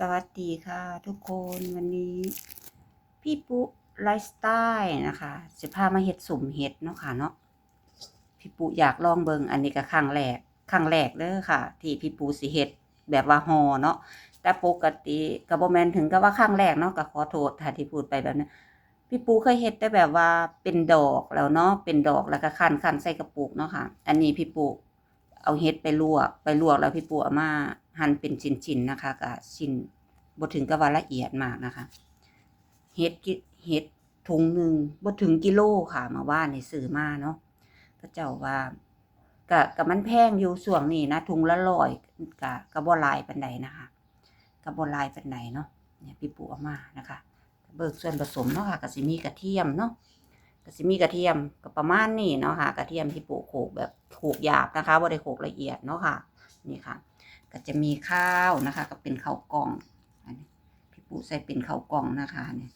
สวัสดีค่ะทุกคนวันนี้ พี่ปุ๊ไลฟ์สไตล์นะคะจะพามาเฮ็ดสุ่มเฮ็ดเนาะค่ะเนาะพี่ปุ๊อยากลองเบิงอันนี้ก็ครั้งแรกครั้งแรกเด้อค่ะ ที่พี่ปุ๊สิเฮ็ดแบบว่าฮอเนาะแต่ปกติก็บ่แมนถึงกับว่าครั้งแรกเนาะก็ขอโทษถ้าที่พูดไปแบบนั้นพี่ปูเคยเฮ็ดแต่แบบว่าเป็นดอกแล้วเนาะเป็นดอกแล้วก็คันคันใส่กระปุกเนาะค่ะ อันนี้พี่ปูเอาเฮ็ดไปลวกไปลวกแล้วพี่ปูเอามา หั่นเป็นชิ้นๆนะคะก็ชิ้นบ่ถึงกับว่าละเอียดมากนะคะเฮ็ดกิเฮ็ดถุงหนึ่งบ่ถึงกิโลค่ะ มาว่าในซื้อมาเนาะก็เจ้าว่าก็ก็มันแพงอยู่ช่วงนี้นะถุงละร้อยก็ก็บ่หลายปานใดนะคะก็บ่หลายปานใดเนาะเนี่ยพี่ปู่เอามานะคะ เบิกส่วนผสมเนาะค่ะก็สิมีกระเทียมเนาะก็สิมีกระเทียมก็ประมาณนี้เนาะค่ะกระเทียมที่ปู่โขกแบบโขกหยาบนะคะบ่ได้โขกละเอียดเนาะค่ะ นี่ค่ะ ก็จะมีข้าวนะคะ ก็เป็นข้าวกล่องอันนี้พี่ปู่ใส่เป็นข้าวกล่องนะคะเนี่ย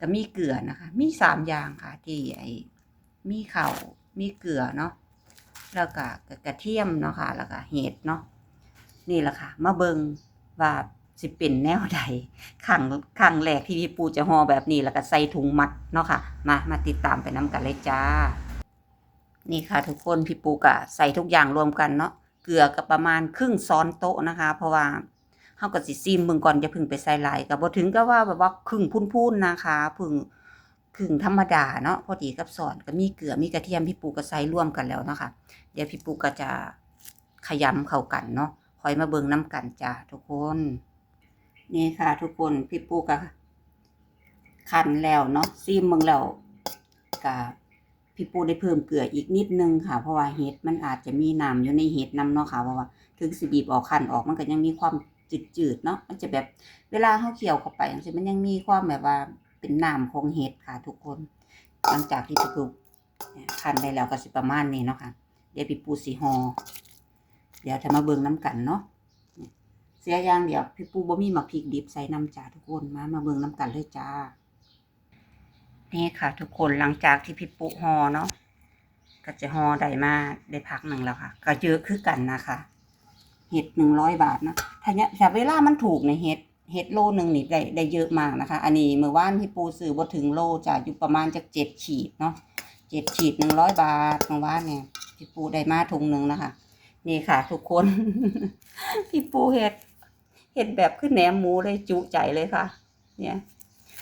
ก็มีเกลือนะคะ มีสามอย่างค่ะ ที่ไอ้มีเข่าวมีเกลือเนาะแล้วก็กระเทียมเนาะค่ะ แล้วก็เห็ดเนาะนี่แหละค่ะ มาเบิงว่าสิเป็นแนวใดขังขังแรกที่พี่ปูจะห่อแบบนี้แล้วก็ใส่ถุงมัดเนาะค่ะ มามาติดตามไปน้ำกันเลยจ้า นี่ค่ะทุกคนพี่ปูก็ใส่ทุกอย่างรวมกันเนาะ เกลือก็ประมาณครึ่งซ้อนโต๊ะนะคะ เพราะว่าเฮาก็สิซิมเบิ่งก่อนจะพึ่งไปใส่หลายก็บ่ถึงก็ว่าแบบว่าครึ่งพูนๆนะคะพึ่งครึ่งธรรมดาเนาะพอดีกับสอนก็มีเกลือมีกระเทียมพี่ปูก็ใส่ร่วมกันแล้วเนาะค่ะเดี๋ยวพี่ปูก็จะขยำเข้ากันเนาะคอยมาเบิ่งน้ำกันจ้าทุกคน นี่ค่ะ ทุกคนพี่ปูก็คันแล้วเนาะซิมเบิ่งแล้วก็ พี่ปูได้เพิ่มเกลืออีกนิดนึงค่ะ เพราะว่าเห็ดมันอาจจะมีน้ำอยู่ในเห็ดน้ำเนาะค่ะ เพราะว่าถึงสิบีบออกคั้นออกมันก็ยังมีความจืดๆเนาะ มันจะแบบเวลาเขาเคี่ยวเข้าไปมันยังมีความแบบว่าเป็นน้ำของเห็ดค่ะทุกคน หลังจากที่พี่ปูเนี่ยคั้นได้แล้วก็สิประมาณนี้เนาะค่ะ เดี๋ยวพี่ปูสีหอเดี๋ยวจะมาเบิ่งน้ำกันเนาะ เสียอย่างเดี๋ยวพี่ปูบ่มีหมักพริกดิบใส่น้ำจ้าทุกคน มามาเบิ่งน้ำกันเลยจ้า นี่ค่ะทุกคนหลังจากที่พี่ปูหอเนาะก็จะหอได้มาได้พักหนึ่งแล้วค่ะ ก็เยอะคือกันนะคะ เห็ดหนึ่งร้อยบาทนะถ้าเนี้ยแต่เวลามันถูกในเห็ดเห็ดโลหนึ่งนี่ได้ได้เยอะมากนะคะ อันนี้เมื่อวานพี่ปูซื้อบ่ถึงโลจะอยู่ประมาณจากเจ็ดขีดเนาะเจ็ดขีดหนึ่งร้อยบาทเมื่อวานเนี่ยพี่ปูได้มาถุงหนึ่งนะคะ นี่ค่ะ ทุกคน พี่ปูเห็ดเห็ดแบบขึ้นแหนมหมูเลยจุใจเลยค่ะ เนี่ย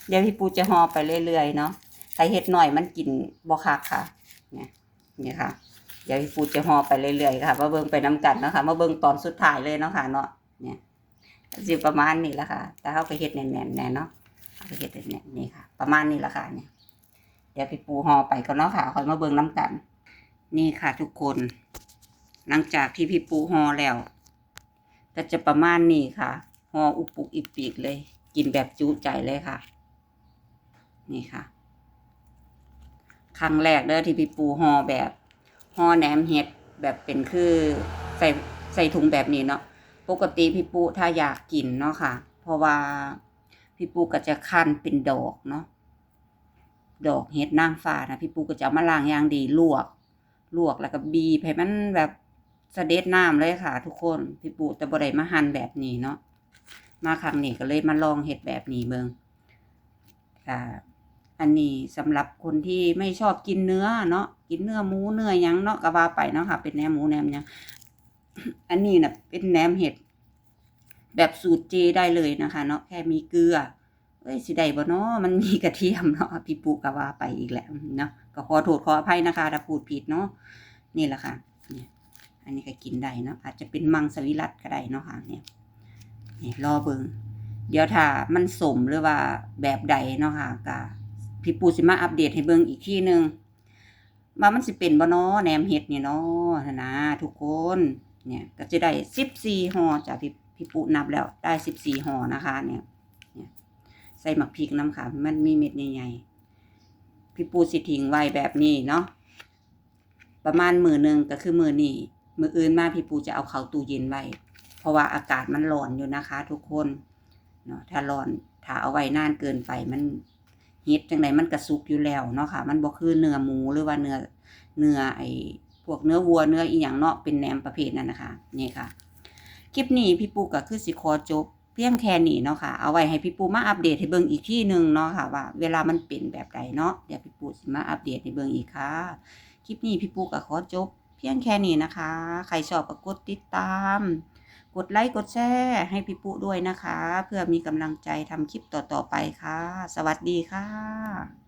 เดี๋ยวพี่ปูจะห่อไปเรื่อยๆเนาะถ้าเห็ดหน่อยมันกินบ่คักค่ะเนี่ยนี่ค่ะ เดี๋ยวพี่ปูจะห่อไปเรื่อยๆค่ะมาเบิ่งไปน้ำกันเนาะคะมาเบิ่งตอนสุดท้ายเลยเนาะค่ะเนาะเนี่ยสิประมาณนี้แหละค่ะ แต่เขาไปเฮ็ดแน่นๆแน่เนาะเอาไปเฮ็ดแน่นๆนี่ค่ะ ประมาณนี้แหละค่ะเนี่ยเดี๋ยวพี่ปูห่อไปก็เนาะค่ะคอยมาเบิ่งน้ำกัน นี่ค่ะทุกคน หลังจากที่พี่ปูห่อแล้วก็จะประมาณนี้ค่ะห่ออุปุกอิปีกเลย กินแบบจุใจเลยค่ะ นี่ค่ะ ครั้งแรกเด้อที่พี่ปูห่อแบบห่อแหนมเห็ดแบบเป็นคือใส่ใส่ถุงแบบนี้เนาะปกติพี่ปูถ้าอยากกินเนาะค่ะ เพราะว่าพี่ปูก็จะคั้นเป็นดอกเนาะดอกเห็ดนางฟ้านะพี่ปูก็จะมาล้างอย่างดีลวก ลวกแล้วก็บีบให้มันแบบเสด็จน้ำเลยค่ะ ทุกคนพี่ปูแต่บ่ได้มาหั่นแบบนี้เนาะมาครั้งนี้ก็เลยมาลองเห็ดแบบนี้เบิงค่ะ อันนี้สำหรับคนที่ไม่ชอบกินเนื้อเนาะกินเนื้อหมูเนื้อยังเนาะก็ว่าไปเนาะค่ะ เป็นแหนมหมูแหนมยังอันนี้นะเป็นแหนมเห็ดแบบสูตรเจได้เลยนะคะ เนาะแค่มีเกลือเอ้ยสิได้บ่เนาะมันมีกระเทียมเนาะพี่ปูก็ว่าไปอีกแล้วเนาะก็ขอโทษขออภัยนะคะถ้าพูดผิดเนาะนี่แหละค่ะเนี่ยอันนี้ก็กินได้เนาะอาจจะเป็นมังสวิรัตก็ได้เนาะค่ะเนี่ยนี่รอเบิงเดี๋ยวถ้ามันสมหรือว่าแบบใดเนาะค่ะก็ พี่ปูสิมาอัปเดตให้เบิ่งอีกทีหนึงว่ามันสิเป็นบ่เนาะแหนมเห็ดเนี่ยเนาะนะทุกคนเนี่ยก็จะได้14ห่อจ้ะพี่พี่ปูนับแล้วได้14ห่อนะคะเนี่ยเนี่ยใส่หมักพริกน้ำค่ะมันมีเม็ดใหญ่ๆพี่ปูสิทิ้งไว้แบบนี้เนาะประมาณมือหนึ่งก็คือมือนี้มืออื่นมาพี่ปูจะเอาเข้าตู้เย็นไว้ เพราะว่าอากาศมันร้อนอยู่นะคะ ทุกคนเนาะถ้าร้อนถ้าเอาไว้นานเกินไปมัน เฮ็ดจังไดมันกระสุกอยู่แล้วเนาะค่ะ มันบ่คือเนื้อหมูหรือว่าเนื้อเนื้อไอ้พวกเนื้อวัวเนื้ออีหยังเนาะเป็นแหนมประเภทนั้นนะคะนี่ค่ะคลิปนี้พี่ปูก็คือสิขอจบเพียงแค่นี้เนาะค่ะเอาไว้ให้พี่ปูมาอัปเดตให้เบิ่งอีกที่หนึ่งเนาะค่ะว่าเวลามันเป็นแบบใดเนาะเดี๋ยวพี่ปูสิมาอัปเดตให้เบิ่งอีกค่ะคลิปนี้พี่ปูก็ขอจบ เพียงแค่นี้นะคะ ใครชอบก็กดติดตาม กดไลค์กดแชร์ให้พี่ปุ๊ด้วยนะคะ เพื่อมีกำลังใจทำคลิปต่อๆไปค่ะ สวัสดีค่ะ